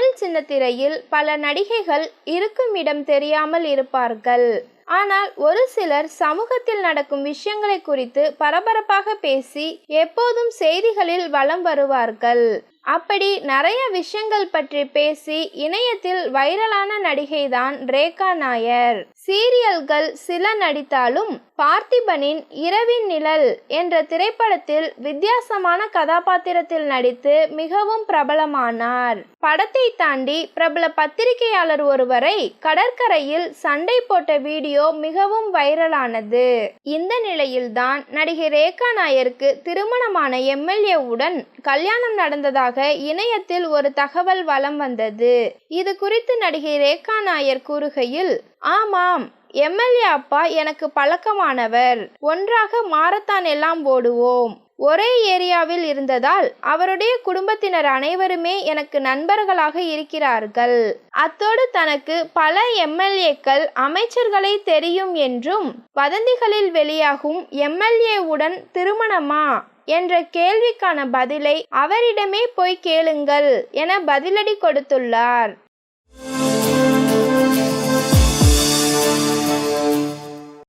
தமிழ் சின்னத்திரையில் பல நடிகைகள் இருக்கும் இடம் தெரியாமல் இருப்பார்கள். ஆனால் ஒரு சிலர் சமூகத்தில் நடக்கும் விஷயங்களை குறித்து பரபரப்பாக பேசி எப்போதும் செய்திகளில் வலம் வருவார்கள். அப்படி நிறைய விஷயங்கள் பற்றி பேசி இணையத்தில் வைரலான நடிகை தான் ரேகா நாயர். சீரியல்கள் சில நடித்தாலும் பார்த்திபனின் இரவின் நிழல் என்ற திரைப்படத்தில் வித்தியாசமான கதாபாத்திரத்தில் நடித்து மிகவும் பிரபலமானார். படத்தை தாண்டி பிரபல பத்திரிகையாளர் ஒருவரை கடற்கரையில் சண்டை போட்ட வீடியோ மிகவும் வைரலானது. இந்த நிலையில்தான் நடிகை ரேகா நாயருக்கு திருமணமான எம்எல்ஏவுடன் கல்யாணம் நடந்ததாக இணையத்தில் ஒரு தகவல் வலம் வந்தது. இது குறித்து நடிகை ரேகா நாயர் கூறுகையில் ஆமாம் எம்எல்ஏ அப்பா எனக்கு பழக்கமானவர். ஒன்றாக மாரத்தான் எல்லாம் ஓடுவோம். ஒரே ஏரியாவில் இருந்ததால் அவருடைய குடும்பத்தினர் அனைவருமே எனக்கு நண்பர்களாக இருக்கிறார்கள். அத்தோடு தனக்கு பல எம்எல்ஏக்கள் அமைச்சர்களை தெரியும் என்றும் வதந்திகளில் வெளியாகும் எம்எல்ஏவுடன் திருமணமா? என்ற கேள்விக்கான பதிலை அவரிடமே போய் கேளுங்கள் என பதிலடி கொடுத்துள்ளார்.